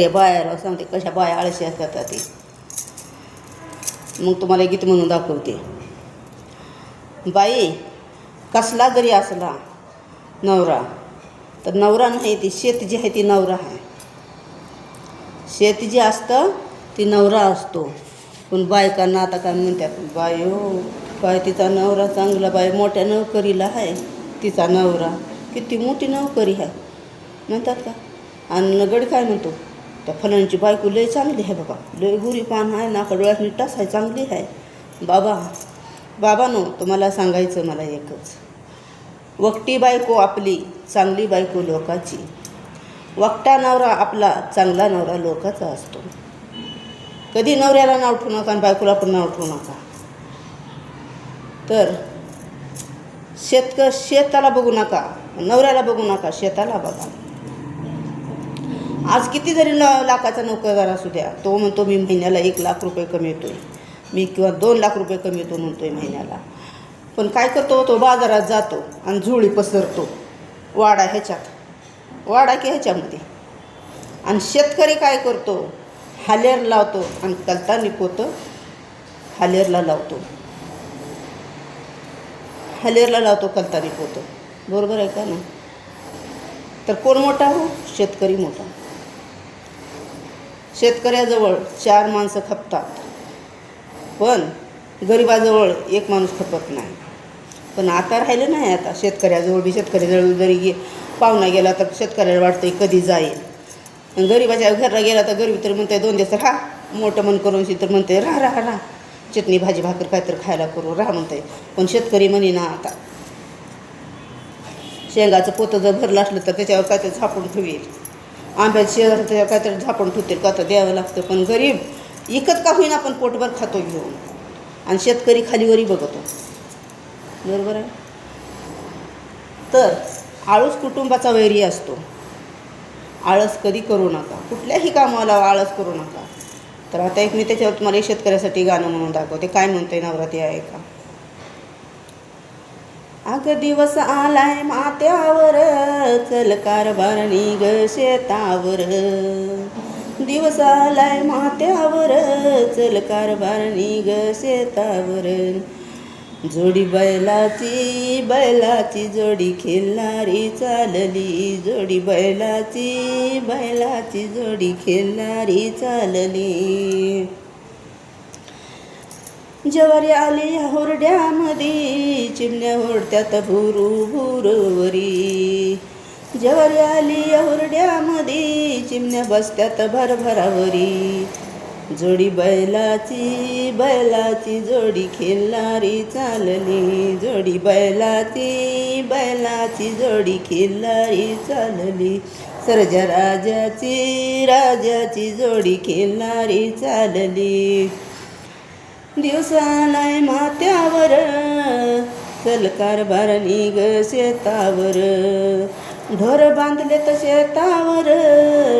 ते बायाला सांगते कशा बाया आळशी असतात ती. मग तुम्हाला गीत म्हणून दाखवते. बाई कसला जरी असला नवरा तर नवरा नाही ती शेत जी आहे ती नवरा आहे. शेत जी असतं ती नवरा असतो. पण बायकांना आता काय म्हणतात बायो हो, काय तिचा नवरा चांगला बाय मोठ्या नोकरीला आहे तिचा नवरा किती मोठी नोकरी आहे. म्हणतात का? आणि गड काय म्हणतो? त्या फलांची बायको लय चांगली आहे बाबा लय गुरी पान आहे नाका डोळ्यात निटास आहे चांगली आहे बाबा बाबा नो तुम्हाला सांगायचं मला एकच वकटी बायको आपली चांगली बायको लोकाची वकटा नवरा आपला चांगला नवरा लोकाचा असतो कधी नवऱ्याला नाव ठेवू नका आणि बायकोला पण नाव ठेवू नका तर शेतक शेताला बघू नका नवऱ्याला बघू नका शेताला बघा आज किती जरी ल लाखाचा नोकरदार असू द्या तो म्हणतो मी महिन्याला एक लाख रुपये कमवतोय मी किंवा दोन लाख रुपये कमवतो आहे महिन्याला. पण काय करतो तो बाजारात जातो आणि झुळी पसरतो. वाडा ह्याच्यात. वाडा की ह्याच्यामध्ये. आणि शेतकरी काय करतो हालेर लावतो आणि कलता निपोतं हालेरला लावतो. हालेरला लावतो कलता निपोतं. बरोबर आहे का ना तर कोण मोठा हो? शेतकरी मोठा. शेतकऱ्याजवळ चार माणसं खपतात. पण गरिबाजवळ एक माणूस खपत नाही. पण आता राहिलं नाही आता. शेतकऱ्याजवळ बी शेतकऱ्याजवळ जरी गे पाहुणा गेला तर शेतकऱ्याला वाटतं कधी जाईल. आणि गरिबाच्या घरला गेला तर गरीब तर म्हणते दोन दिवस राहा. मोठं मन करून तर म्हणते राहा राहा राहा. चटणी भाजी भाकर काय तर खायला करू. राहा म्हणते पण शेतकरी म्हणे ना आता. शेंगाचं पोतं जर भरलं असलं तर त्याच्यावर काहीतरी झापून ठेवेल. आंब्याची त्याच्यावर काहीतरी झाकून ठेवते का तर द्यावं लागतं. पण गरीब इकत का होईना आपण पोटभर खातो घेऊन? आणि शेतकरी खालीवरी बघतो. बरोबर आहे? तर आळस कुटुंबाचा वैरी असतो. आळस कधी करू नका. कुठल्याही कामाला आळस करू नका. तर आता एक मी त्याच्यावर तुम्हाला एक शेतकऱ्यासाठी गाणं म्हणून दाखवते. काय म्हणते नवरात्री आहे का अग दिवस आलाय मात्यावर. चल कारभार निघ शेतावर. दिवसालाय मात्यावर चल कारभार निघ शेतावर. जोडी बैलाची बैलाची जोडी खेळणारी चालली. जोडी बैलाची बैलाची जोडी खेळणारी चालली. जवारी आली हुरड्यामध्ये चिमण्या हुरड्यात भुरू भुरवरी ज्वारी आली हुरड्यामध्ये चिमण्या बसत्यात भरभरावरी. जोडी बैलाची बैलाची जोडी खेळणारी चालली. जोडी बैलाची बैलाची जोडी खेळणारी चालली. सरजा राजाची राजाची जोडी खेळणारी चालली. दिवसालाय मात्यावर चल कारभार निघ शेतावर. ढोर बांधले तर शेतावर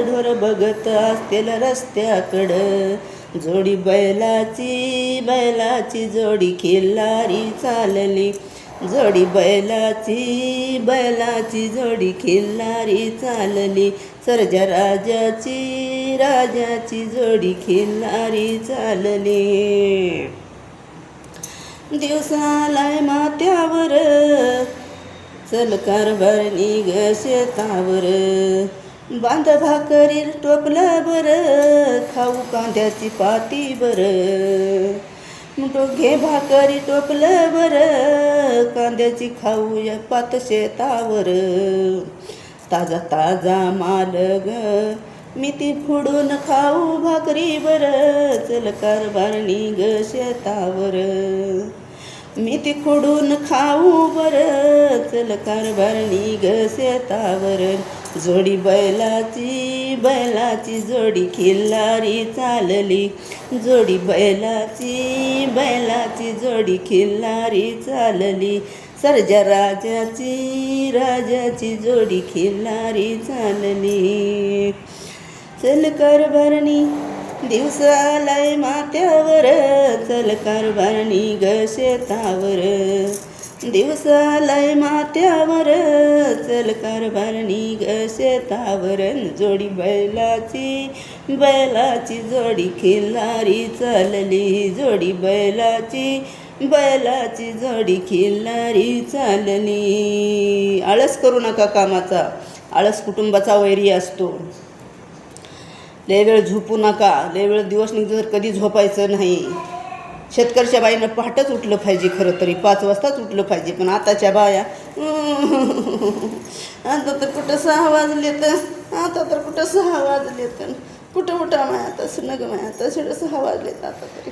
ढोर बघत असतील रस्त्याकडं. जोडी बैलाची बैलाची जोडी खिल्लारी चालली. जोडी बैलाची बैलाची जोडी खिल्लारी चालली. सरजा राजाची राजाची जोडी खिल्लारी चालली. दिवसालाय मात्यावर चल कारभार निघ शेतावर. बांध भाकरी टोपलं बरं खाऊ कांद्याची पाती बरं घे भाकरी टोपलं बरं कांद्याची खाऊया पात शेतावर. ताजा ताजा माल ग मी ती फुडून खाऊ भाकरी बरं चल कारभार निघ शेतावर. मी ती खोडून खाऊ बर. चल कारभार निघ शेतावर. जोडी बैलाची बैलाची जोडी खिल्लारी चालली. जोडी बैलाची बैलाची जोडी खिल्लारी चालली. सरजा राजाची राजाची जोडी खिल्लारी चालली. चल कारभारणी दिवस आलाय माथ्यावर चल कारभार ग शेतावर. दिवसालाय माथ्यावर चल कारभार ग शेतावर. जोडी बैलाची बैलाची जोडी खिल्लारी चालली. जोडी बैलाची बैलाची जोडी खिल्लारी चालली. आळस करू नका कामाचा. आळस कुटुंबाचा वैरी असतो. लय वेळ झोपू नका लय वेळ दिवस निघतो तर कधी झोपायचं नाही. शेतकऱ्याच्या बाईनं पहाटच उठलं पाहिजे खरं तरी पाच वाजताच उठलं पाहिजे पण आताच्या बाया आता तर कुठं सहा वाजले तर आता तर कुठं सहा वाजले तर कुठं उठा माया तसं नग माया तसं सहा वाजले आता तरी.